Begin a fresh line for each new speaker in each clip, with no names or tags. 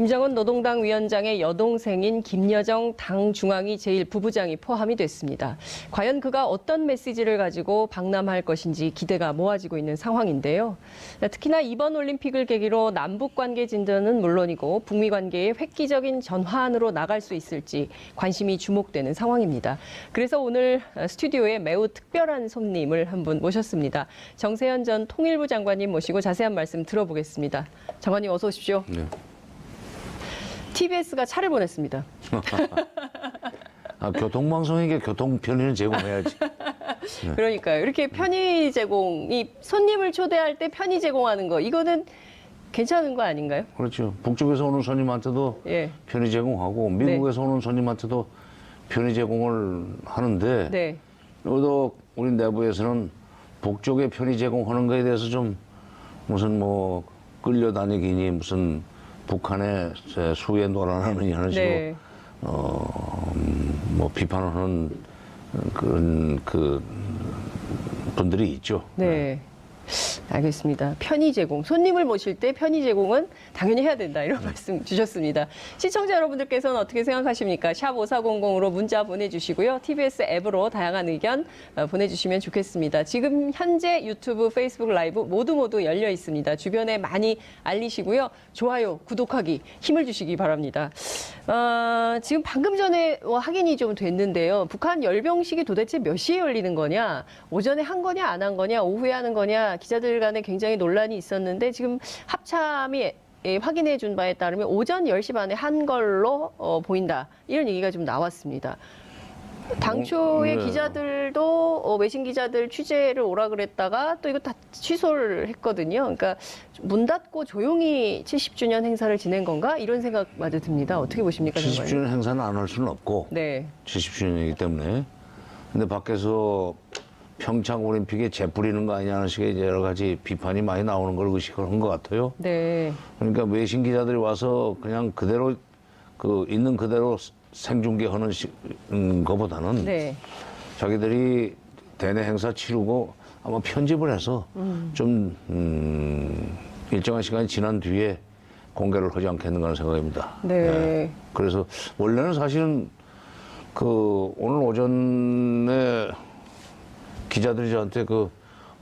김정은 노동당 위원장의 여동생인 김여정 당 중앙위 제1부부장이 포함이 됐습니다. 과연 그가 어떤 메시지를 가지고 방남할 것인지 기대가 모아지고 있는 상황인데요. 특히나 이번 올림픽을 계기로 남북 관계 진전은 물론이고 북미 관계의 획기적인 전환으로 나갈 수 있을지 관심이 주목되는 상황입니다. 그래서 오늘 스튜디오에 매우 특별한 손님을 한 분 모셨습니다. 정세현 전 통일부 장관님 모시고 자세한 말씀 들어보겠습니다. 장관님 어서 오십시오.
네.
TBS가 차를 보냈습니다.
아, 교통방송에게 교통 편의는 제공해야지. 네.
그러니까요. 이렇게 편의 제공이 손님을 초대할 때 편의 제공하는 거 이거는 괜찮은 거 아닌가요?
그렇죠. 북쪽에서 오는 손님한테도
예.
편의 제공하고 미국에서 오는 손님한테도 편의 제공을 하는데
네.
여기도 우리 내부에서는 북쪽에 편의 제공하는 거에 대해서 좀 무슨 뭐 끌려다니기니 무슨 북한의 수에 놀아나는 이런 식으로
네.
어, 음, 뭐 비판하는 그런 그 분들이 있죠.
네. 알겠습니다. 편의 제공. 손님을 모실 때 편의 제공은 당연히 해야 된다. 이런 말씀 주셨습니다. 시청자 여러분들께서는 어떻게 생각하십니까? 샵 5400으로 문자 보내주시고요. TBS 앱으로 다양한 의견 어, 보내주시면 좋겠습니다. 지금 현재 유튜브, 페이스북 라이브 모두 모두 열려 있습니다. 주변에 많이 알리시고요. 좋아요, 구독하기 힘을 주시기 바랍니다. 어, 지금 방금 전에 뭐 확인이 좀 됐는데요. 북한 열병식이 도대체 몇 시에 열리는 거냐? 오전에 한 거냐, 안 한 거냐, 오후에 하는 거냐? 기자들 간에 굉장히 논란이 있었는데 지금 합참이 예, 확인해 준 바에 따르면 오전 10시 반에 한 걸로 어, 보인다. 이런 얘기가 좀 나왔습니다. 당초에
어, 네.
기자들도 어, 외신 기자들 취재를 오라 그랬다가 또 이거 다 취소를 했거든요. 그러니까 문 닫고 조용히 70주년 행사를 지낸 건가 이런 생각마저 듭니다. 어떻게 보십니까, 장관님?
70주년 행사는 안 할 수는 없고
네,
70주년이기 때문에 근데 밖에서 평창 올림픽에 재뿌리는 거 아니냐는 식의 여러 가지 비판이 많이 나오는 걸 의식을 한 것 같아요.
네,
그러니까 외신 기자들이 와서 그냥 그대로 그 있는 그대로 생중계하는 시- 음,
네,
자기들이 대내 행사 치르고 아마 편집을 해서 좀 음, 일정한 시간이 지난 뒤에 공개를 하지 않겠는가 하는 생각입니다.
네.
그래서 원래는 사실은 그 오늘 오전에 기자들이 저한테 그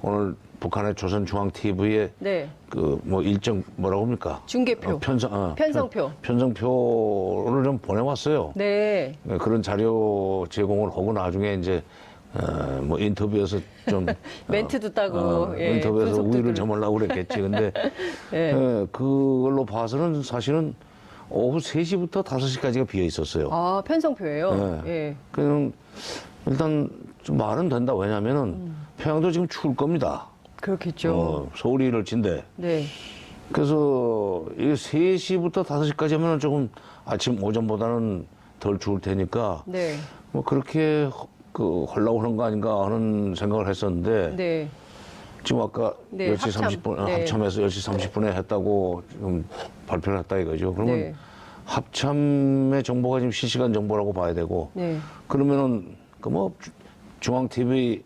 오늘 북한의 조선중앙 TV에
네.
그뭐 일정 뭐라고 합니까?
중계표.
어, 편성 어,
편성표.
편, 성표를좀 보내왔어요.
네.
네, 그런 자료 제공을 하고 나중에 이제 어, 뭐 인터뷰에서 좀
멘트도 따고,
어,
예,
인터뷰에서
들고.
점하려고 그랬겠지. 근데
예.
예, 그걸로 봐서는 사실은 오후 3시부터 5시까지가 비어 있었어요.
아, 편성표예요.
네.
예.
그냥 일단 좀 말은 된다. 왜냐면은
음.
평양도 지금 추울 겁니다.
그렇겠죠.
어, 서울이 이럴 진데.
네.
그래서 이 3시부터 5시까지 하면 조금 아침 오전보다는 덜 추울 테니까
네.
뭐 그렇게 허- 그 헐라고 하는 거 아닌가 하는 생각을 했었는데
네.
지금 아까
네,
10시
합참.
30분
네.
합참에서 10시 30분에 했다고 지금 발표를 했다 이거죠. 그러면
네.
합참의 정보가 지금 실시간 정보라고 봐야 되고
네.
그러면은 그 뭐 중앙 TV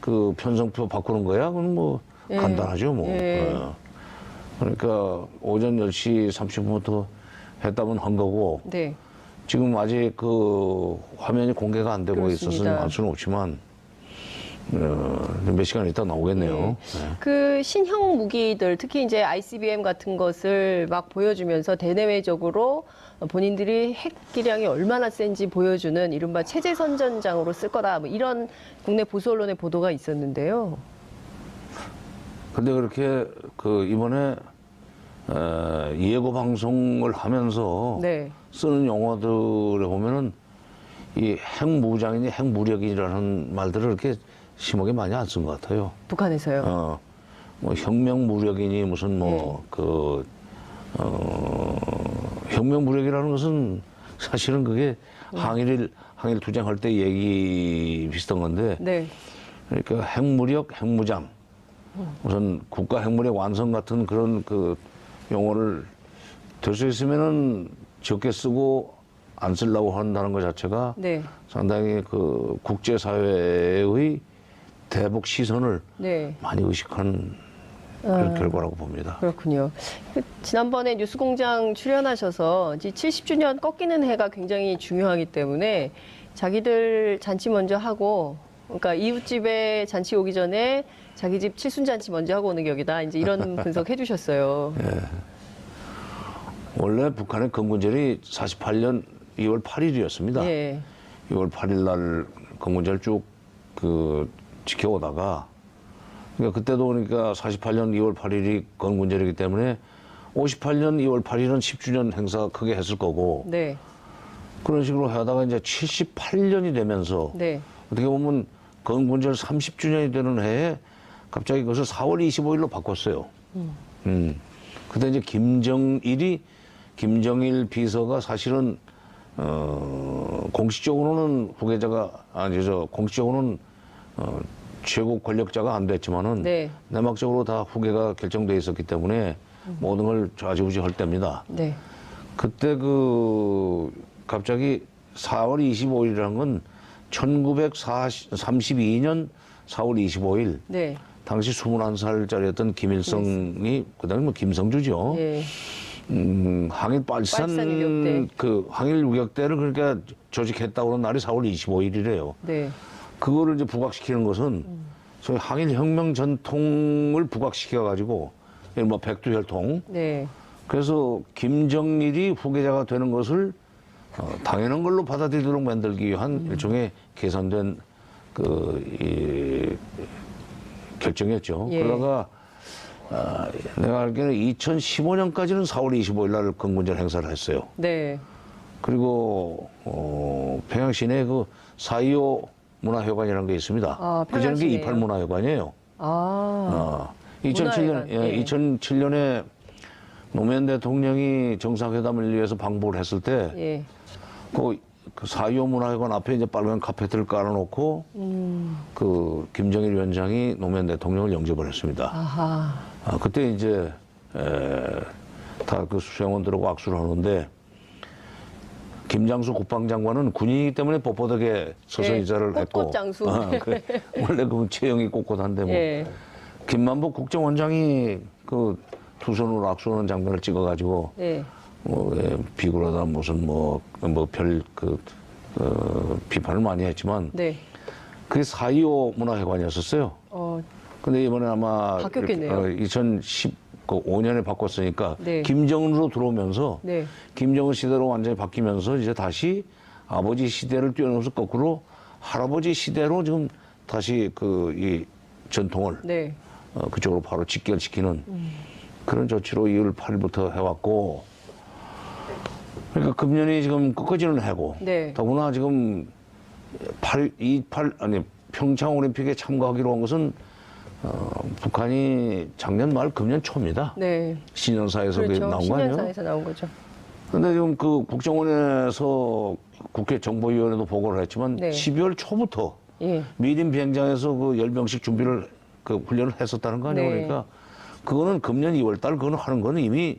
그 편성표 바꾸는 거야? 그건 뭐
예.
간단하죠, 뭐.
예.
어. 그러니까 오전 10시 30분부터 했다면 한 거고
네.
지금 아직 그 화면이 공개가 안 되고 있어서. 알 수는 없지만 어, 몇 시간 있다 나오겠네요. 네.
그 신형 무기들 특히 이제 ICBM 같은 것을 막 보여주면서 대내외적으로 본인들이 핵 기량이 얼마나 센지 보여주는 이른바 체제 선전장으로 쓸 거다 뭐 이런 국내 보수 언론의 보도가 있었는데요.
근데 그렇게 그 이번에 어, 예고 방송을 하면서
네.
쓰는 용어들에 보면은 이 핵무장이니 핵무력이라는 말들을 이렇게 심하게 많이 안 쓴 것 같아요.
북한에서요.
어, 뭐 혁명 무력이니 무슨
네.
뭐그 어, 혁명무력이라는 것은 사실은 그게
네.
항일 항일 투쟁할 때 얘기 비슷한 건데
네.
그러니까 핵무력, 핵무장, 무슨 국가 핵무력 완성 같은 그런 그 용어를 될 수 있으면은 적게 쓰고 안 쓰려고 한다는 것 자체가
네.
상당히 그 국제사회의 대북 시선을
네.
많이 의식한 그런 결과라고 봅니다.
그렇군요. 그 지난번에 뉴스공장 출연하셔서 이제 70주년 꺾이는 해가 굉장히 중요하기 때문에 자기들 잔치 먼저 하고, 그러니까 이웃집에 잔치 오기 전에 자기 집 칠순잔치 먼저 하고 오는 격이다. 이제 이런 분석 해주셨어요.
원래 북한의 건군절이 48년 2월 8일이었습니다.
예.
6월 8일 날 건군절 쭉 그 지켜오다가 그러니까 그때도 그러니까 48년 2월 8일이 건군절이기 때문에 58년 2월 8일은 10주년 행사 크게 했을 거고
네.
그런 식으로 하다가 이제 78년이 되면서
네.
어떻게 보면 건군절 30주년이 되는 해에 갑자기 그것을 4월 25일로 바꿨어요. 음. 그때 이제 김정일이 김정일 비서가 사실은 어 공식적으로는 후계자가 아니 저 공식적으로는 어 최고 권력자가 안 됐지만은
네.
내막적으로 다 후계가 결정돼 있었기 때문에 모든 걸 좌지우지 할 때입니다.
네.
그때 그 갑자기 4월 25일이라는 건 1932년 4월 25일
네.
당시 21살짜리였던 김일성이 그다음에 뭐 김성주죠.
예.
음, 항일 빨산. 그 항일 유격대를 그러니까 조직했다고 하는 날이 4월 25일이래요.
네.
그거를 이제 부각시키는 것은 소위 항일 혁명 전통을 부각시켜 가지고 뭐 백두혈통
네.
그래서 김정일이 후계자가 되는 것을 어, 당연한 걸로 받아들이도록 만들기 위한 일종의 계산된 그 이, 결정이었죠.
예.
그러다가 아, 내가 알기로는 2015년까지는 4월 25일 날 건군절 행사를 했어요.
네.
그리고 어, 평양 시내에 그4.25 문화회관이라는 게 있습니다.
아,
그전에 게28 문화회관이에요.
아.
어, 2007년,
문화회관,
예,
예.
2007년에 노무현 대통령이 정상회담을 위해서 방북을 했을 때,
예.
그, 그4.25 문화회관 앞에 이제 빨간 카페트를 깔아놓고,
음.
그 김정일 위원장이 노무현 대통령을 영접을 했습니다.
아하.
아, 그때 이제, 다그 수행원들하고 악수를 하는데, 김장수 국방장관은 군인이기 때문에 뻣뻣하게 서서
예,
인사를 했고.
꼿꼿장수.
아, 그래. 원래 그 체형이 꼿꼿한데 뭐.
예.
김만복 국정원장이 그 두 손으로 악수하는 장면을 찍어가지고
예.
뭐 예, 비굴하다 무슨 뭐뭐별그 어, 비판을 많이 했지만
네.
그게 4.25 문화회관이었었어요.
어,
근데 이번에 아마
바뀌었겠네요.
2015년에 바꿨으니까
네.
김정은으로 들어오면서
네.
김정은 시대로 완전히 바뀌면서 이제 다시 아버지 시대를 뛰어넘어서 거꾸로 할아버지 시대로 지금 다시 그 이 전통을
네.
어, 그쪽으로 바로 직결시키는 그런 조치로 2월 8일부터 해왔고 그러니까 금년이 지금 끝까지는 해고
네.
더구나 지금 8, 28 아니 평창 올림픽에 참가하기로 한 것은 어, 북한이 작년 말 금년 초입니다.
네.
신년사에서
그렇죠.
나온 거 아니에요?
신년사에서 나온 거죠.
근데 지금 그 국정원에서 국회 정보위원회도 보고를 했지만
네.
12월 초부터
예.
미림 비행장에서 그 열병식 준비를 그 훈련을 했었다는 거 아니에요?
네.
그러니까 그거는 금년 2월 달 그거는 하는 거는 이미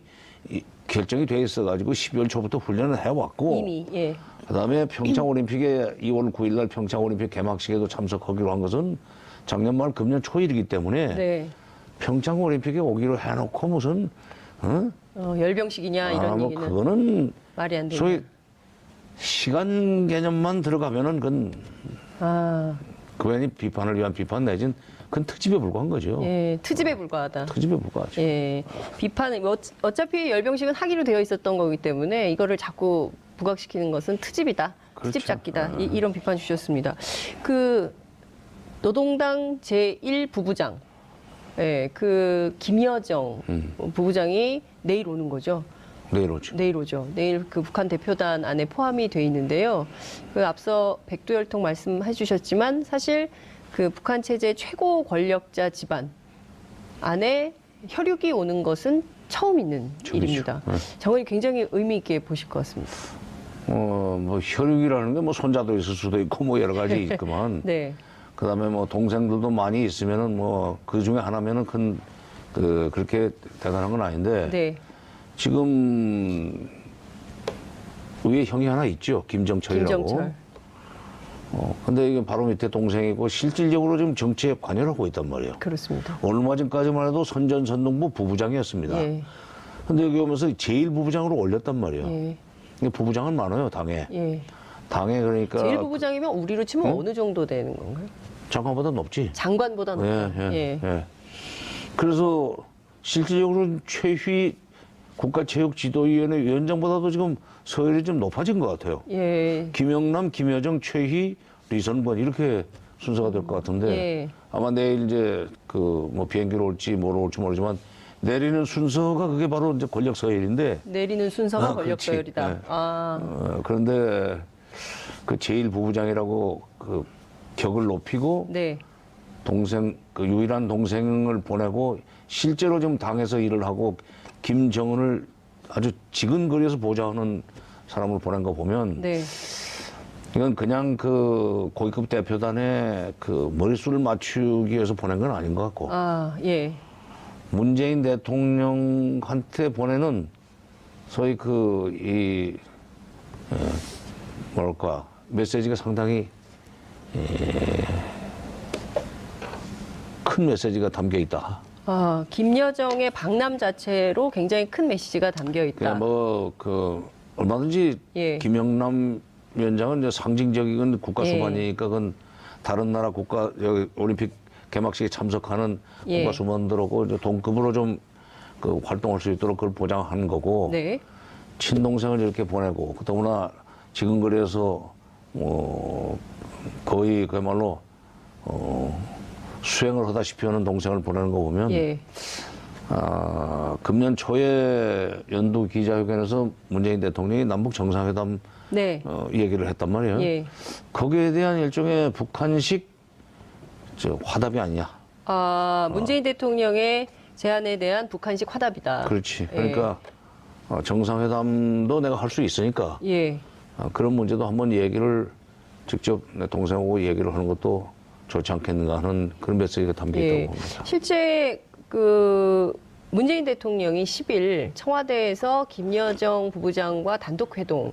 이- 결정이 돼 있어 가지고 12월 초부터 훈련을 해 왔고
이미 예.
그다음에 평창 올림픽에 2월 9일 날 평창 올림픽 개막식에도 참석하기로 한 것은 작년 말 금년 초일이기 때문에
네.
평창 올림픽에 오기로 해 놓고 무슨 어?
어, 열병식이냐 이런
아, 뭐
얘기는
그거는
말이 안.
소위 시간 개념만 들어가면은 그건
아,
그 괜히 비판을 위한 비판 내진 그건 특집에 불과한 거죠.
예, 트집에 불과하다.
특집에 불과하죠.
예, 비판은 뭐 어차- 어차피 열병식은 하기로 되어 있었던 거기 때문에 이거를 자꾸 부각시키는 것은 트집이다,
그렇죠.
트집 잡기다 이, 이런 비판 주셨습니다. 그 노동당 제1 부부장, 예, 그 김여정
음.
부부장이 내일 오는 거죠.
내일 오죠.
내일 오죠. 내일 그 북한 대표단 안에 포함이 돼 있는데요. 그 앞서 백두혈통 말씀해 주셨지만 사실 그 북한 체제 최고 권력자 집안 안에 혈육이 오는 것은 처음 있는
처음이죠.
일입니다.
네.
정원이 굉장히 의미 있게 보실 것 같습니다.
어, 뭐 혈육이라는 게 뭐 손자도 있을 수도 있고 뭐 여러 가지 있지만
네,
그 다음에 뭐 동생들도 많이 있으면은 뭐 그 중에 하나면은 큰 그 그렇게 대단한 건 아닌데
네,
지금 위에 형이 하나 있죠 김정철이라고.
김정철.
어, 근데 이게 바로 밑에 동생이고 실질적으로 지금 정치에 관여를 하고 있단 말이에요.
그렇습니다.
얼마 전까지만 해도 선전선동부 부부장이었습니다.
예.
근데 여기 오면서 제일 부부장으로 올렸단 말이에요.
예.
부부장은 많아요, 당에.
예.
당에 그러니까
제일 부부장이면 우리로 치면
응?
어느 정도 되는 건가요?
장관보다 높지.
장관보다
예,
높다.
예, 예. 그래서 실질적으로 최휘 국가체육지도위원회 위원장보다도 지금 서열이 좀 높아진 것 같아요.
예.
김영남, 김여정, 최희, 리선권 이렇게 순서가 될 것 같은데
예.
아마 내일 이제 그 뭐 비행기로 올지 뭐로 올지 모르지만 내리는 순서가 그게 바로 이제 권력 서열인데
내리는 순서가
아,
권력
그렇지.
서열이다.
예.
아.
어, 그런데 그 제일 부부장이라고 그 격을 높이고
네.
동생 그 유일한 동생을 보내고 실제로 좀 당에서 일을 하고 김정은을 아주 지근거리에서 보좌하는 사람을 보낸 거 보면
네.
이건 그냥 그 고위급 대표단에 그 머릿수를 맞추기 위해서 보낸 건 아닌 것 같고
아, 예.
문재인 대통령한테 보내는 소위 그이 뭐랄까 메시지가 상당히 에, 큰 메시지가 담겨 있다.
아, 김여정의 방남 자체로 굉장히 큰 메시지가 담겨 있다.
그냥 뭐그 얼마든지
예.
김영남 위원장은 이제 상징적인 국가
예.
수반이니까 그건 다른 나라 국가 여기 올림픽 개막식에 참석하는
예.
국가 수반들하고 이제 동급으로 좀 그 활동할 수 있도록 그걸 보장하는 거고
네.
친동생을 이렇게 보내고 그더구나 지금 그래서 뭐 거의 그야말로 어 수행을 하다시피 하는 동생을 보내는 거 보면
예.
아, 금년 초에 연도 기자회견에서 문재인 대통령이 남북 정상회담
네.
어, 얘기를 했단 말이에요.
예.
거기에 대한 일종의 북한식 저 화답이 아니냐.
아, 문재인 대통령의 제안에 대한 북한식 화답이다.
그렇지.
예.
그러니까 어, 정상회담도 내가 할 수 있으니까
예.
아, 그런 문제도 한번 얘기를 직접 내 동생하고 얘기를 하는 것도 좋지 않겠는가 하는 그런 메시지가 담겨 있다고
예.
봅니다.
실제 그 문재인 대통령이 10일 청와대에서 김여정 부부장과 단독 회동을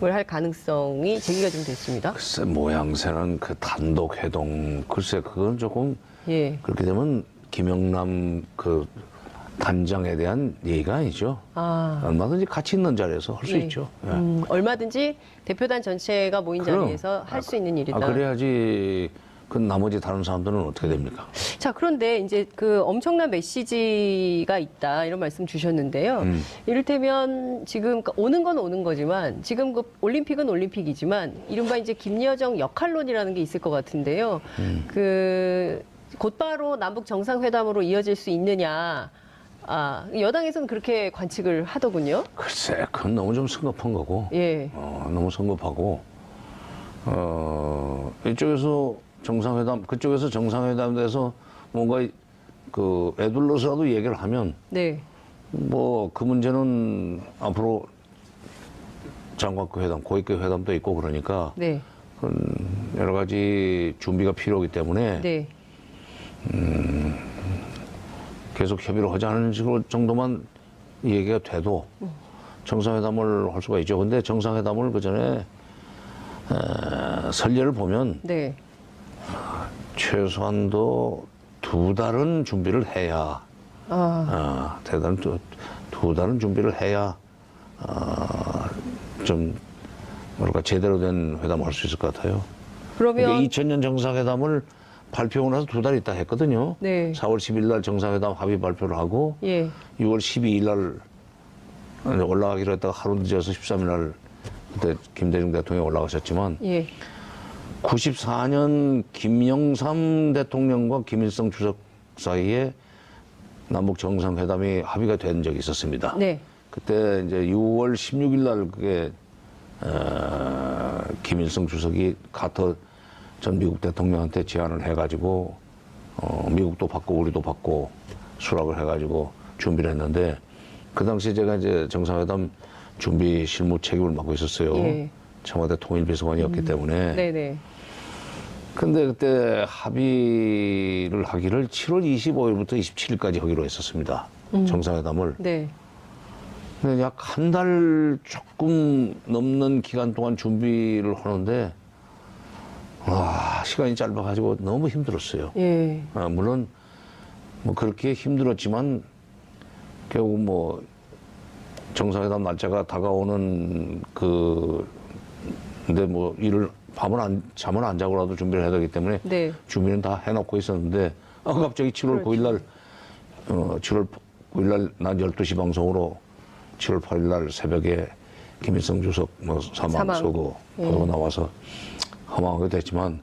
할 가능성이 제기가 좀 됐습니다.
글쎄 모양새는 그 단독 회동 글쎄 그건 조금
예.
그렇게 되면 김영남 그 단장에 대한 예의가 아니죠.
아.
얼마든지 가치 있는 자리에서 할 수
예.
있죠. 예.
음, 얼마든지 대표단 전체가 모인
그럼.
자리에서 할 수 있는 일이다.
아, 그래야지 그 나머지 다른 사람들은 어떻게 됩니까?
자, 그런데 이제 그 엄청난 메시지가 있다 이런 말씀 주셨는데요.
음.
이를테면 지금 그러니까 오는 건 오는 거지만 지금 그 올림픽은 올림픽이지만 이른바 이제 김여정 역할론이라는 게 있을 것 같은데요.
음.
그 곧바로 남북 정상회담으로 이어질 수 있느냐. 아, 여당에서는 그렇게 관측을 하더군요.
글쎄, 그건 너무 좀 성급한 거고,
예.
어, 너무 성급하고, 어, 이쪽에서 정상회담, 그쪽에서 정상회담 돼서 뭔가 그 애둘러서라도 얘기를 하면
네.
뭐 그 문제는 앞으로 장관급 회담, 고위급 회담도 있고 그러니까
네.
여러 가지 준비가 필요하기 때문에
네.
계속 협의를 하자는 식으로 정도만 얘기가 돼도 정상회담을 할 수가 있죠. 근데 정상회담을 그 전에 설례를 보면
네.
최소한도 두 달은 준비를 해야
아,
어, 대단 두, 두 달은 준비를 해야 어, 좀 뭐랄까 제대로 된 회담을 할 수 있을 것 같아요.
그러면
그러니까 2000년 정상회담을 발표하고 나서 두 달 있다 했거든요.
네.
4월 10일 날 정상회담 합의 발표를 하고
예.
6월 12일 날 올라가기로 했다가 하루 늦어서 13일 날 그때 김대중 대통령이 올라가셨지만
예.
94년 김영삼 대통령과 김일성 주석 사이에 남북 정상회담이 합의가 된 적이 있었습니다.
네.
그때 이제 6월 16일 날 그게 어, 김일성 주석이 카터 전 미국 대통령한테 제안을 해가지고 어, 미국도 받고 우리도 받고 수락을 해가지고 준비를 했는데 그 당시 제가 이제 정상회담 준비 실무 책임을 맡고 있었어요.
예.
청와대 통일비서관이었기 때문에.
네네.
근데 그때 합의를 하기를 7월 25일부터 27일까지 하기로 했었습니다. 정상회담을.
네.
근데 약 한 달 조금 넘는 기간 동안 준비를 하는데 와 시간이 짧아가지고 너무 힘들었어요.
예.
아, 물론 뭐 그렇게 힘들었지만 결국 뭐 정상회담 날짜가 다가오는 그 근데 뭐 일을 밤을 안 잠을 안 자고라도 준비를 해야 되기 때문에
네.
준비는 다 해놓고 있었는데 아, 갑자기 7월
그렇죠.
9일 날 어, 7월 9일 날낮 12시 방송으로 7월 8일 날 새벽에 김일성 주석 뭐 사망,
사망.
서고
예.
나와서 허망하게 됐지만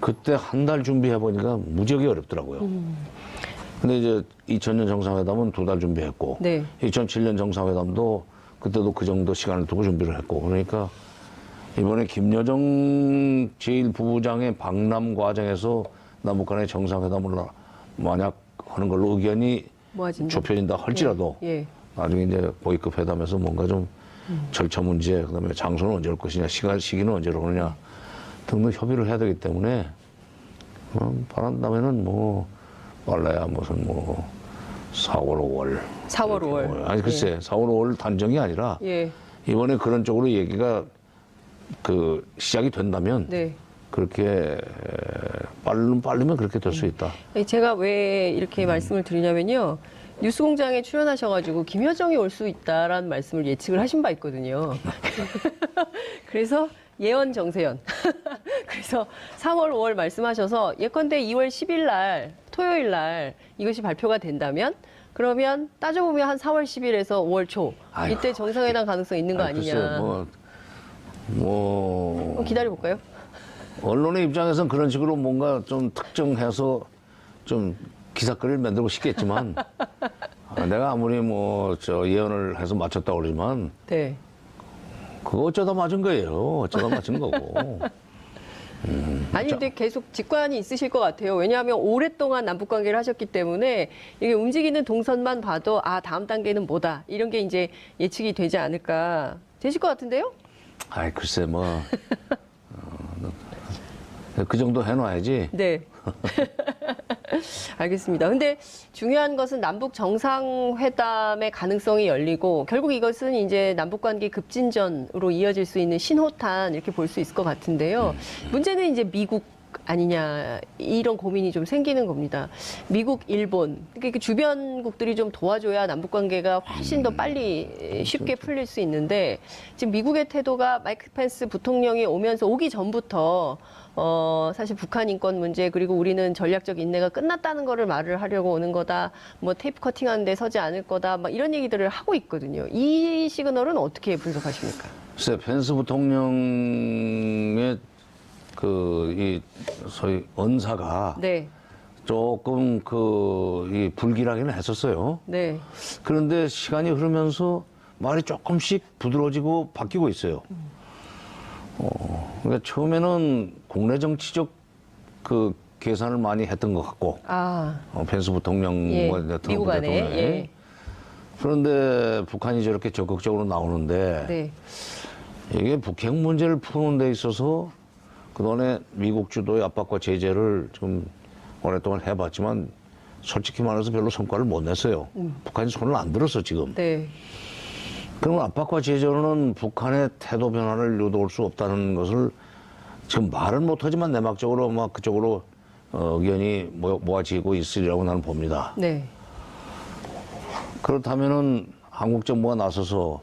그때 한 달 준비해 보니까 무지하게 어렵더라고요.
음.
근데 이제 2000년 정상회담은 두 달 준비했고
네.
2007년 정상회담도 그때도 그 정도 시간을 두고 준비를 했고 그러니까 이번에 김여정 제1부부장의 방남 과정에서 남북 간의 정상회담을 만약 하는 걸로 의견이
모아진다.
좁혀진다 할지라도
예.
나중에 이제 고위급 회담에서 뭔가 좀 절차 문제, 그다음에 장소는 언제 올 것이냐, 시간 시기는 언제로 오느냐 등등 협의를 해야 되기 때문에 어, 바란다면은 뭐 빨라야 무슨 뭐 4월, 5월
4월, 5월.
아니 글쎄 4월, 5월 단정이 아니라
예.
이번에 그런 쪽으로 얘기가 그 시작이 된다면
네.
그렇게 빠르면 빠르면 그렇게 될 수 있다.
제가 왜 이렇게 말씀을 드리냐면요. 뉴스공장에 출연하셔가지고 김여정이 올 수 있다라는 말씀을 예측을 하신 바 있거든요. 그래서 예언 정세연. 그래서 3월, 5월 말씀하셔서 예컨대 2월 10일 날 토요일 날 이것이 발표가 된다면 그러면 따져보면 한 4월 10일에서 5월 초
아이고.
이때 정상회담 가능성 있는 거
아니,
아니냐.
뭐, 뭐
한번 기다려 볼까요?
언론의 입장에선 그런 식으로 뭔가 좀 특정해서 좀 기사거리를 만들고 싶겠지만 아, 내가 아무리 뭐 저 예언을 해서 맞췄다고 그러지만
네.
그거 어쩌다 맞은 거예요. 어쩌다 맞은 거고.
아니 근데 계속 직관이 있으실 것 같아요. 왜냐하면 오랫동안 남북 관계를 하셨기 때문에 이게 움직이는 동선만 봐도 아 다음 단계는 뭐다 이런 게 이제 예측이 되지 않을까 되실 것 같은데요?
아이 글쎄 뭐. 어, 그 정도 해놔야지.
네. 알겠습니다. 근데 중요한 것은 남북 정상회담의 가능성이 열리고 결국 이것은 이제 남북 관계 급진전으로 이어질 수 있는 신호탄 이렇게 볼 수 있을 것 같은데요. 문제는 이제 미국 아니냐 이런 고민이 좀 생기는 겁니다. 미국, 일본 그러니까 그 주변국들이 좀 도와줘야 남북 관계가 훨씬 더 빨리 쉽게 풀릴 수 있는데 지금 미국의 태도가 마이크 펜스 부통령이 오면서 오기 전부터 어 사실 북한 인권 문제 그리고 우리는 전략적 인내가 끝났다는 거를 말을 하려고 오는 거다. 뭐 테이프 커팅하는데 서지 않을 거다. 막 이런 얘기들을 하고 있거든요. 이 시그널은 어떻게 분석하십니까?
글쎄 펜스 부통령의 그 이 소위 언사가
네,
조금 그 이 불길하기는 했었어요.
네,
그런데 시간이 흐르면서 말이 조금씩 부드러워지고 바뀌고 있어요. 어, 그러니까 처음에는 국내 정치적 그 계산을 많이 했던 것 같고,
아,
어, 펜스 부통령과
예,
트럼프
미국 안에,
대통령이.
예.
그런데 북한이 저렇게 적극적으로 나오는데
네,
이게 북핵 문제를 푸는 데 있어서 그동안에 미국 주도의 압박과 제재를 좀 오랫동안 해봤지만 솔직히 말해서 별로 성과를 못 냈어요. 북한이 손을 안 들었어 지금.
네,
그러면 압박과 제재로는 북한의 태도 변화를 유도할 수 없다는 것을 지금 말은 못하지만 내막적으로 막 그쪽으로 어, 의견이 모- 모아지고 있으리라고 나는 봅니다.
네,
그렇다면은 한국 정부가 나서서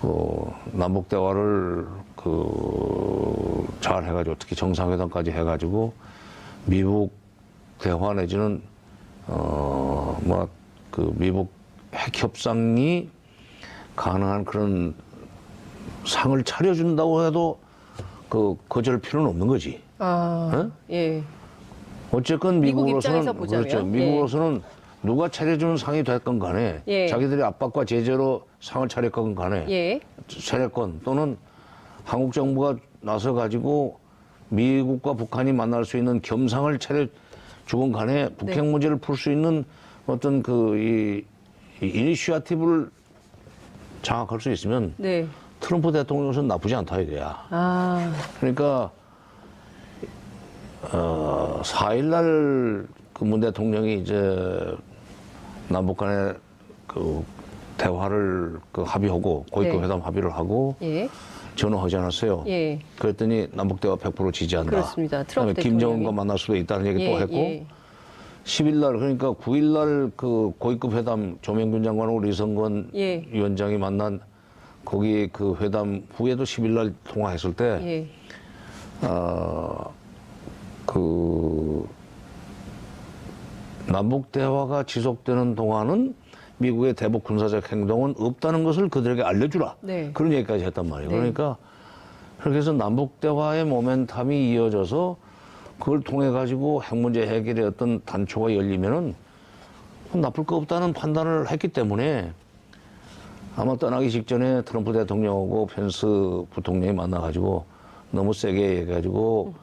그 남북 대화를 그 잘 해가지고 특히 정상회담까지 해가지고 미국 대화 내지는 어뭐 그 미국 핵 협상이 가능한 그런 상을 차려준다고 해도 그 거절 필요는 없는 거지.
아,
어?
예,
어쨌건
미국
미국으로서는
입장에서 보자면,
그렇죠. 미국으로서는 누가 차려주는 상이 됐건 간에
예.
자기들이 압박과 제재로 상을 차렸건 간에
예,
차렸건 또는 한국 정부가 나서 가지고 미국과 북한이 만날 수 있는 겸상을 차려 주건 간에 북핵
네.
문제를 풀 수 있는 어떤 그 이 이니시아티브를 장악할 수 있으면
네,
트럼프 대통령은 나쁘지 않다 이거야.
아,
그러니까 어, 4일날 그 문 대통령이 이제 남북 간의 그 대화를 그 합의하고 고위급
네.
회담 합의를 하고
예,
전화하지 않았어요.
예.
그랬더니 남북 대화 100% 지지한다.
그렇습니다.
그다음에
트럼프
김정은과
대통령이.
만날 수도 있다는 얘기 또
예,
했고
예.
10일 날 그러니까 9일 날 그 고위급 회담 조명균 장관하고 리성건
예.
위원장이 만난 거기 그 회담 후에도 10일 날 통화했을 때
예.
어, 그 남북 대화가 지속되는 동안은 미국의 대북 군사적 행동은 없다는 것을 그들에게 알려주라.
네.
그런 얘기까지 했단 말이에요.
네.
그러니까 그렇게 해서 남북 대화의 모멘텀이 이어져서 그걸 통해 가지고 핵 문제 해결의 어떤 단초가 열리면은 나쁠 거 없다는 판단을 했기 때문에 아마 떠나기 직전에 트럼프 대통령하고 펜스 부통령이 만나가지고 너무 세게 얘기해가지고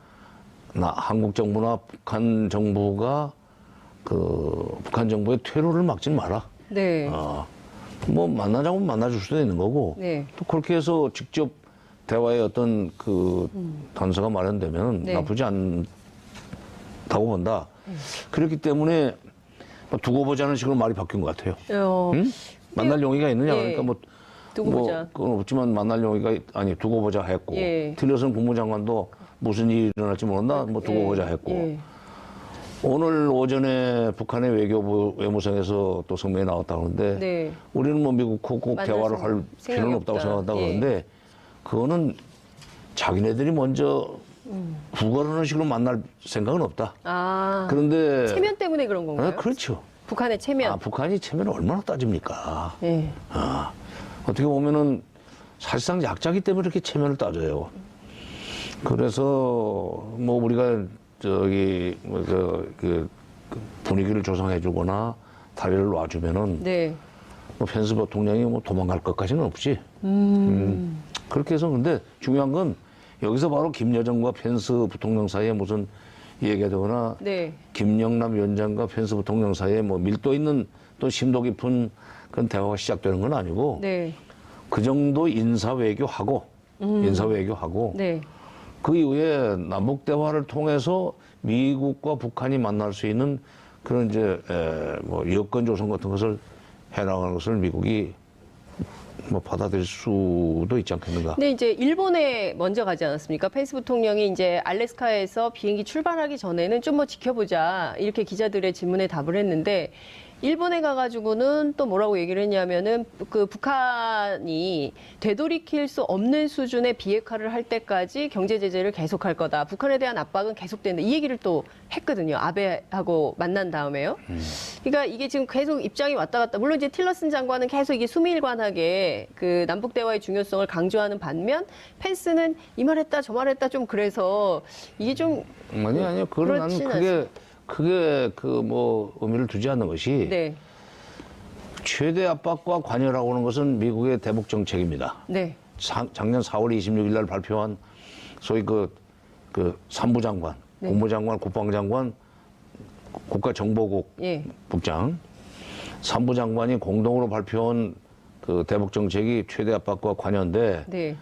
나 한국 정부나 북한 정부가 그 북한 정부의 퇴로를 막지 마라.
네.
아, 뭐 만나자고 만나줄 수도 있는 거고
네.
또 그렇게 해서 직접 대화의 어떤 그 단서가 마련되면
네.
나쁘지 않 다고 본다. 그렇기 때문에 뭐 두고 보자는 식으로 말이 바뀐 것 같아요.
어,
응? 만날 용의가 있느냐
예.
그러니까 뭐
두고
뭐
보자.
그건 없지만 만날 용의가 있- 아니 두고 보자 했고
예.
틀려서는 국무장관도 무슨 일이 일어날지 모른다 뭐 두고
예,
보자 했고
예.
오늘 오전에 북한의 외교부 외무성에서 또 성명이 나왔다 그러는데
네.
우리는 뭐 미국하고 꼭
만날
대화를
생-
할 필요는 없다고
없다.
생각한다
예.
그러는데 그거는 자기네들이 먼저 구걸하는 식으로 만날 생각은 없다.
아,
그런데
체면 때문에 그런 건가요?
아, 그렇죠.
북한의 체면.
아, 북한이 체면을 얼마나 따집니까?
예.
아, 어떻게 보면은 사실상 약자기 때문에 이렇게 체면을 따져요. 그래서 뭐 우리가 저기 뭐그 그, 그 분위기를 조성해주거나 다리를 놔주면은
네.
뭐 펜스 대통령이 뭐 도망갈 것까지는 없지. 음. 그렇게 해서 근데 중요한 건 여기서 바로 김여정과 펜스 부통령 사이에 무슨 얘기가 되거나
네.
김영남 위원장과 펜스 부통령 사이에 뭐 밀도 있는 또 심도 깊은 그런 대화가 시작되는 건 아니고
네.
그 정도 인사 외교하고 인사 외교하고
네.
그 이후에 남북 대화를 통해서 미국과 북한이 만날 수 있는 그런 이제 에, 뭐 여건 조성 같은 것을 해나가는 것을 미국이 뭐 받아들일 수도 있지 않겠는가.
근데 이제 일본에 먼저 가지 않았습니까? 펜스 부통령이 이제 알래스카에서 비행기 출발하기 전에는 좀 뭐 지켜보자 이렇게 기자들의 질문에 답을 했는데 일본에 가가지고는 또 뭐라고 얘기를 했냐면은 그 북한이 되돌이킬 수 없는 수준의 비핵화를 할 때까지 경제 제재를 계속할 거다. 북한에 대한 압박은 계속된다. 이 얘기를 또 했거든요. 아베하고 만난 다음에요. 그러니까 이게 지금 계속 입장이 왔다 갔다. 물론 이제 틸러슨 장관은 계속 이게 수밀관하게 그 남북 대화의 중요성을 강조하는 반면 펜스는 이 말했다 저 말했다 좀 그래서 이게 좀
아니 아니요. 그건 나는 그게 그게 그 뭐 의미를 두지 않는 것이
네,
최대 압박과 관여라고 하는 것은 미국의 대북 정책입니다.
네,
사- 작년 4월 26일 날 발표한 소위 그, 그 산부 장관,
네.
국무장관, 국방장관, 국가정보국
예,
국장, 산부 장관이 공동으로 발표한 그 대북 정책이 최대 압박과 관여인데
네,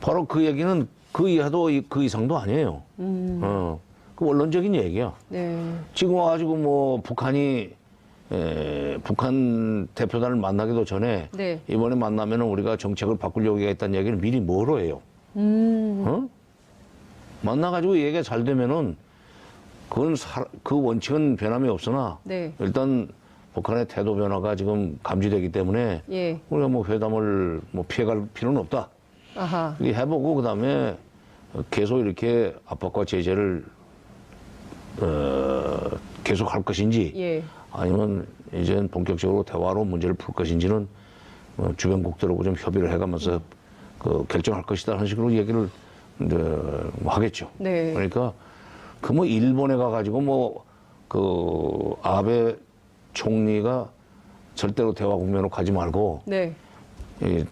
바로 그 얘기는 그 이하도 이- 그 이상도 아니에요. 어, 그 원론적인 얘기야.
네,
지금 와가지고 뭐 북한이 에, 북한 대표단을 만나기도 전에
네.
이번에 만나면은 우리가 정책을 바꾸려고 했다는 얘기를 미리 뭐로 해요?
음,
어? 만나가지고 얘기가 잘 되면은 그건 사- 그 원칙은 변함이 없으나
네,
일단 북한의 태도 변화가 지금 감지되기 때문에
예,
우리가 뭐 회담을 뭐 피해갈 필요는 없다.
아하,
해보고 그다음에 계속 이렇게 압박과 제재를 어, 계속 할 것인지
예,
아니면 이제는 본격적으로 대화로 문제를 풀 것인지는 어, 주변국들하고 좀 협의를 해가면서 그 결정할 것이다 하는 식으로 얘기를 이제 뭐 하겠죠.
네.
그러니까 그 뭐 일본에 가가지고 뭐 그 아베 총리가 절대로 대화 국면으로 가지 말고
네,
이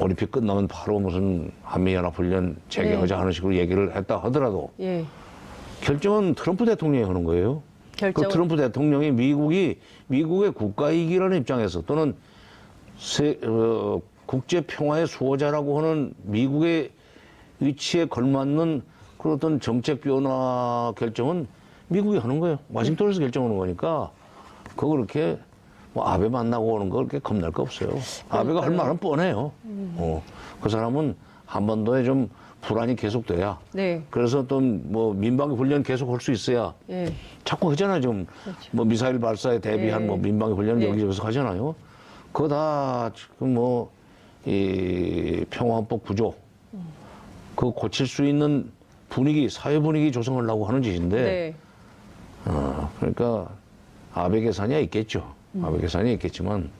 올림픽 끝나면 바로 무슨 한미연합훈련 재개하자 하는 식으로 얘기를 했다 하더라도
예,
결정은 트럼프 대통령이 하는 거예요.
결정.
그 트럼프 대통령이 미국이 미국의 국가이기라는 입장에서 또는 세, 어, 국제 평화의 수호자라고 하는 미국의 위치에 걸맞는 그런 어떤 정책 변화 결정은 미국이 하는 거예요. 와싱턴에서 결정하는 거니까 그거 그렇게 뭐 아베 만나고 오는 거 그렇게 겁날 거 없어요. 아베가 할 말은 뻔해요. 어, 그 사람은 한반도에 좀 불안이 계속돼야
네.
그래서 또 뭐 민방위 훈련 계속 할 수 있어야
예.
자꾸 하잖아요 지금 뭐 미사일 발사에 대비한
예.
뭐 민방위 훈련
예.
여기저기서 하잖아요. 그거 다 지금 뭐 이 평화헌법 구조 그 고칠 수 있는 분위기 사회 분위기 조성하려고 하는 짓인데
네.
어, 그러니까 아베 계산이 있겠죠.
음.
아베 계산이 있겠지만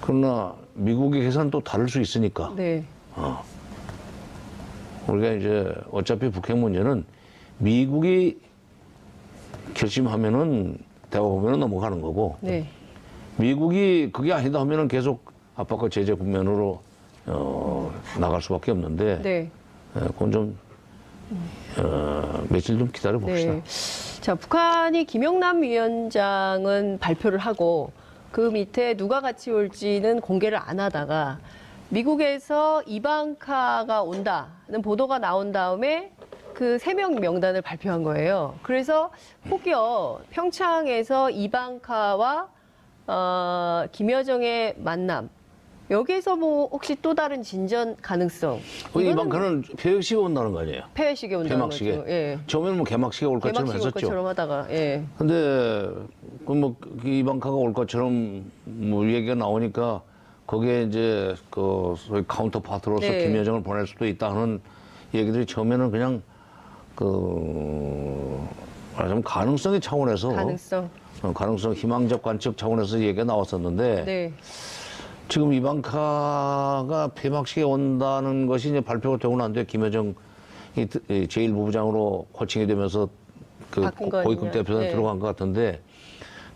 그러나 미국의 계산 또 다를 수 있으니까
네.
우리가 이제 어차피 북핵 문제는 미국이 결심하면은 대화 보면은 넘어가는 거고
네.
미국이 그게 아니다 하면은 계속 압박과 제재 국면으로 어, 나갈 수밖에 없는데
네.
예, 그건 좀 어, 며칠 좀 기다려 봅시다.
네. 자, 북한이 김영남 위원장은 발표를 하고 그 밑에 누가 같이 올지는 공개를 안 하다가 미국에서 이방카가 온다는 보도가 나온 다음에 그 세 명 명단을 발표한 거예요. 그래서 혹여 평창에서 이방카와 어, 김여정의 만남 여기에서 뭐 혹시 또 다른 진전 가능성?
그
이거는
이방카는 폐역식에 온다는 거 아니에요?
폐회식에 온다는
개막식에.
거죠. 예.
처음에는 뭐 개막식에 올 것처럼
개막식 올
했었죠.
것처럼 하다가 예.
근데 그뭐 이방카가 올 것처럼 뭐 얘기가 나오니까 거기에 이제 그 소위 카운터 파트로서
네.
김여정을 보낼 수도 있다 하는 얘기들이 처음에는 그냥 그 말하자면 가능성의 차원에서
가능성.
어, 가능성 희망적 관측 차원에서 얘기가 나왔었는데
네.
지금 이방카가 폐막식에 온다는 것이 이제 발표가 되고 난 뒤에 김여정 이 제1부부장으로 코칭이 되면서 그
바뀐 거
고위급
아니냐.
대표단
네.
들어간 것 같은데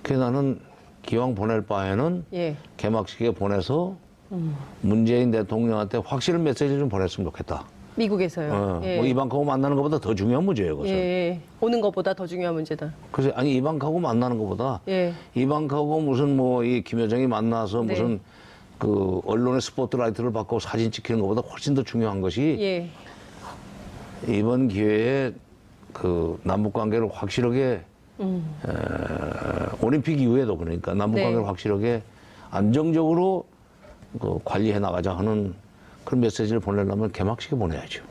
그 나는 기왕 보낼 바에는
예.
개막식에 보내서
음.
문재인 대통령한테 확실한 메시지를 좀 보냈으면 좋겠다.
미국에서요.
어,
예.
뭐 이방카하고 만나는 것보다 더 중요한 문제예요, 그것은.
예, 예. 오는 것보다 더 중요한 문제다.
그래서 아니 이방카하고 만나는 것보다
예.
이방카하고 무슨 뭐 이 김여정이 만나서
네.
무슨 그 언론의 스포트라이트를 받고 사진 찍히는 것보다 훨씬 더 중요한 것이
예.
이번 기회에 그 남북 관계를 확실하게
음.
에, 올림픽 이후에도 그러니까 남북
네.
관계를 확실하게 안정적으로 그 관리해 나가자 하는 그런 메시지를 보내려면 개막식에 보내야죠.